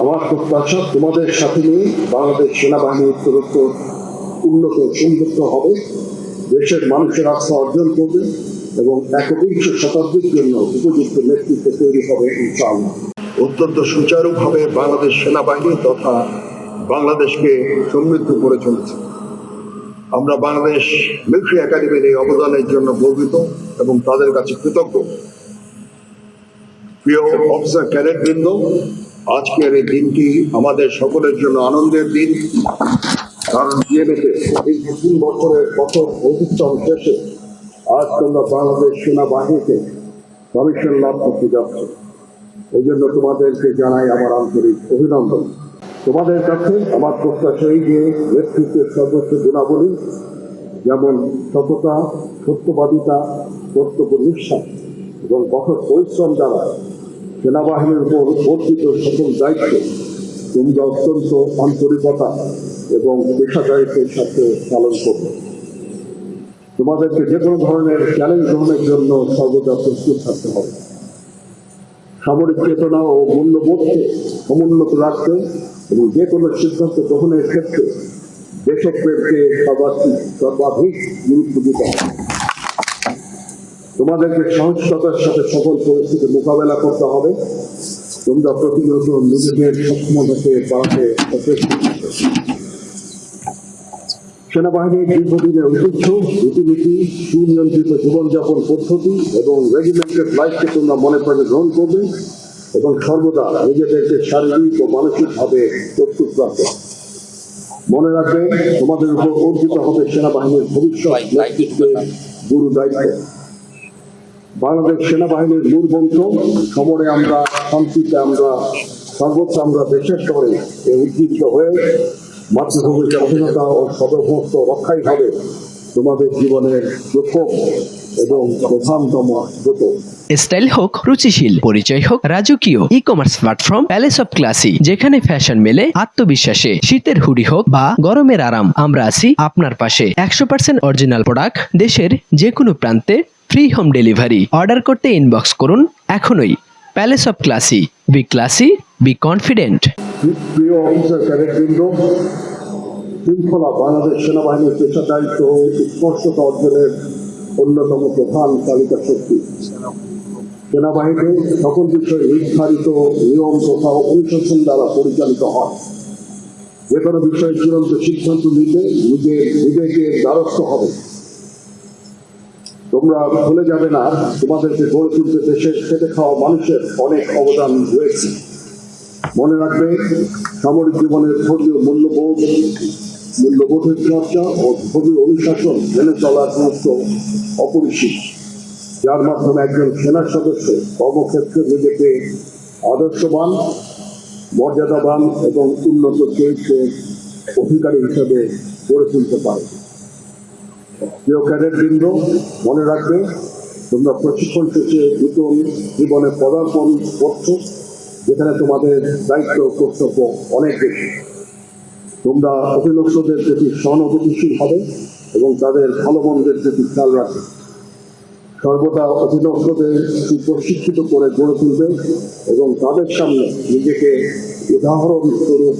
আমার প্রত্যাশা, তোমাদের সাথে নিয়ে বাংলাদেশ সেনাবাহিনীর উত্তরোত্তর উন্নত সংযুক্ত হবে। দেশের মানুষের আস্থা অর্জন করবে এবং একবিংশ শতাব্দীর জন্য উপযুক্ত নেতৃত্ব তৈরি হবে অত্যন্ত সুচারুভাবে বাংলাদেশ সেনাবাহিনী তথা বাংলাদেশকে সমৃদ্ধ করে চলেছে। আমরা বাংলাদেশ মিলিটারি একাডেমির এই অবদানের জন্য গর্বিত এবং তাদের কাছে কৃতজ্ঞ। প্রিয় অফিসার ক্যাডেট বৃন্দ আজকের এই দিনটি আমাদের সকলের জন্য আনন্দের দিন, কারণ বিএমএতে এই তিন বছরের কঠোর অধিষ্ঠান শেষে আজ তোমরা বাংলাদেশ সেনাবাহিনীতে কমিশন লাভ করতে যাচ্ছ। এই জন্য তোমাদেরকে জানাই আমার আন্তরিক অভিনন্দন। তোমাদের কাছে আমার প্রত্যাশা এই যে নেতৃত্বের সর্বোচ্চ গুণাবলী, যেমন সততা সত্যবাদিতা, কর্তব্য নিষ্ঠা এবং কঠোর পরিশ্রম দ্বারা সেনাবাহিনীর উপর অর্পিত সকল দায়িত্ব তোমরা অত্যন্ত আন্তরিকতা এবং পেশাদারিত্বের সাথে পালন করবে তোমাদেরকে যে কোনো ধরনের চ্যালেঞ্জ গ্রহণের জন্য সর্বদা প্রস্তুত থাকতে হবে। সামরিক চেতনা ও মূল্যবোধকে সমুন্নত রাখতে এবং যে কোনো সিদ্ধান্ত গ্রহণের ক্ষেত্রে দেশপ্রেমকে সর্বাধিক সর্বাধিক গুরুত্ব দিতে হবে। তোমাদেরকে সহজতার সাথে সকল পরিস্থিতি মোকাবেলা করতে হবে। তোমরা প্রতিনিয়ত নিজেদের সক্ষমতাকে বাড়াতে সচেষ্ট সেনাবাহিনীর দীর্ঘদিনের ঐতিহ্য, রীতিনীতি, সুনিয়ন্ত্রিত জীবনযাপন পদ্ধতি এবং রেজিমেন্টের লাইফকে তোমরা মনে প্রাণে গ্রহণ করবে এবং সর্বদা নিজেদেরকে শারীরিক ও মানসিকভাবে প্রস্তুত রাখবে মনে রাখবে, তোমাদের উপর অর্জিত হবে সেনাবাহিনীর ভবিষ্যৎ গুরু দায়িত্ব। বাংলাদেশ সেনাবাহিনীর মন্ত্র সমরে আমরা শান্তিতে আমরা সর্বোচ্চ আমরা শহরে এ উদ্দীপ্ত হয়ে মাতৃভূমির স্বাধীনতা ও সর্বভৌমত্ব রক্ষাই হবে তোমাদের জীবনের প্রথম এবং প্রধানতম ব্রত স্টাইল হোক, রুচিশীল, পরিচয় হোক, রাজকীয় e commerce platform palace of classy যেখানে ফ্যাশন মেলে, আত্মবিশ্বাসে, শীতের হুডি হোক বা গরমের আরাম, আমরা আছি আপনার পাশে। একশো পার্সেন্ট অরিজিনাল প্রোডাক্ট দেশের যে কোনো প্রান্তে ফ্রি হোম ডেলিভারি অর্ডার করতে ইনবক্স করুন এখনই। Palace of classy be classy be confident প্রিয় শৃঙ্খলা বাংলাদেশ সেনাবাহিনীর পেশাদারিত্ব অর্জনের অন্যতম প্রধান তালিকা শক্তি। সেনাবাহিনী সকল বিষয়ে নির্ধারিত নিয়ম তথা অনুশাসন দ্বারা পরিচালিত হয়। যে কোনো বিষয়ে চূড়ান্ত সিদ্ধান্ত নিতে নিজের বিবেকের দ্বারস্থ হবে তোমরা ভুলে যাবে না, তোমাদেরকে গড়ে তুলতে দেশের খেটে খাওয়া মানুষের অনেক অবদান রয়েছে। মনে রাখবে, সামরিক জীবনের ধর্মীয় মূল্যবোধ, মূল্যবোধের চর্চা ও ধর্মীয় অনুশাসন মেনে চলার গুরুত্ব অপরিসীম। যার মাধ্যমে একজন সেনা সদস্য কর্মক্ষেত্রে নিজেকে আদর্শবান, মর্যাদাবান এবং উন্নত চরিত্রের অধিকারী হিসেবে গড়ে তুলতে পারে। প্রিয় ক্যাডেট বৃন্দ, মনে রাখবে, তোমরা প্রশিক্ষণ শেষে নতুন জীবনে পদার্পণ করছ, যেখানে তোমাদের দায়িত্ব, কর্তব্য অনেক বেশি। তোমরা অভিনষ্টদের প্রতি সহানুভূতিশীল হবে এবং তাদের ভালো মন্দের প্রতি খেয়াল রাখবে। সর্বদা অভিনষ্টদের সুপ্রশিক্ষিত করে গড়ে তুলবে এবং তাদের সামনে নিজেকে উদাহরণ স্বরূপ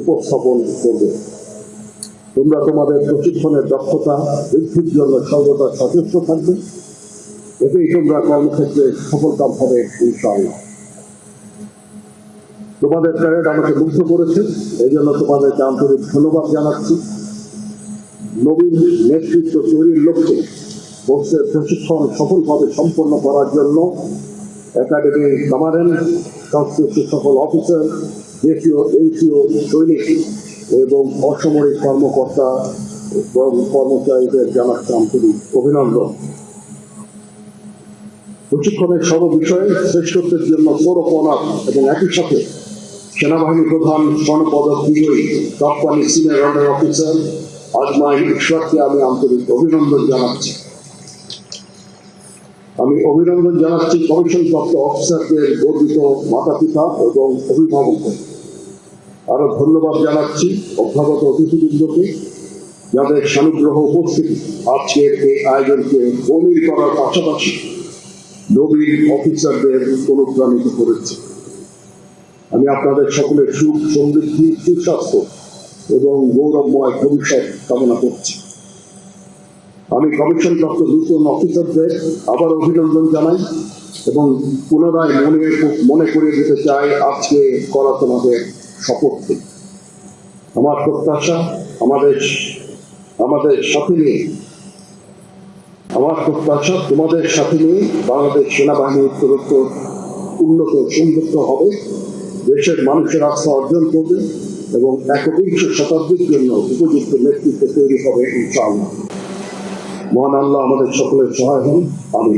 উপস্থাপন করবে। তোমরা তোমাদের প্রশিক্ষণের দক্ষতা, বৃদ্ধির জন্য সর্বদা সচেষ্ট থাকবে। এতেই তোমরা কর্মক্ষেত্রে সফলকাম হবে ইনশাআল্লাহ। তোমাদের প্যারেড আমাকে মুগ্ধ করেছে এই জন্য তোমাদেরকে আন্তরিক ধন্যবাদ জানাচ্ছি। নবীন নেতৃত্ব তৈরির লক্ষ্যে কোর্সের প্রশিক্ষণ সফলভাবে সম্পন্ন করার জন্য একাডেমির কমান্ডেন্ট সংশ্লিষ্ট সকল অফিসার দেশীয় এনসিও সৈনিক এবং অসামরিক কর্মকর্তা এবং কর্মচারীদের জানাচ্ছি আন্তরিক অভিনন্দন প্রশিক্ষণের সর্ব বিষয়ে শ্রেষ্ঠত্বের জন্য পৌরপনা এবং একই সাথে সেনাবাহিনী প্রধান স্বর্ণপদক বিজয়ী কাপ্তানি সিনিয়র আন্ডার অফিসার আজমাই ঈশ্বরকে আমি আন্তরিক অভিনন্দন জানাচ্ছি। আমি অভিনন্দন জানাচ্ছি কমিশন প্রাপ্ত অফিসারদের গর্বিত মাতা পিতা এবং অভিভাবকদের। আরও ধন্যবাদ জানাচ্ছি অভ্যাগত অতিথিবৃন্দকে যাদের সানুগ্রহ উপস্থিতি। আজকের এই আয়োজনকে বমিল করার পাশাপাশি নবীন অফিসারদের অনুপ্রাণিত করেছে। আমি আপনাদের সকলের সুখ, সমৃদ্ধি, সুস্বাস্থ্য এবং গৌরবময় ভবিষ্যৎ কামনা করছি। আমি কমিশন প্রাপ্ত নতুন অফিসারদের আবার অভিনন্দন জানাই এবং পুনরায় মনে মনে করিয়ে দিতে চাই আজকে করা তোমাদের আমার প্রত্যাশা, আমাদের আমাদের সাথে নিয়ে। আমার প্রত্যাশা, তোমাদের সাথে নিয়ে বাংলাদেশ সেনাবাহিনী উত্তরোত্তর উন্নত সমৃদ্ধ হবে। দেশের মানুষের আস্থা অর্জন করবে এবং একবিংশ শতাব্দীর জন্য উপযুক্ত নেতৃত্ব তৈরি হবে, ইনশাআল্লাহ। মহান আল্লাহ আমাদের সকলের সহায় হন আমি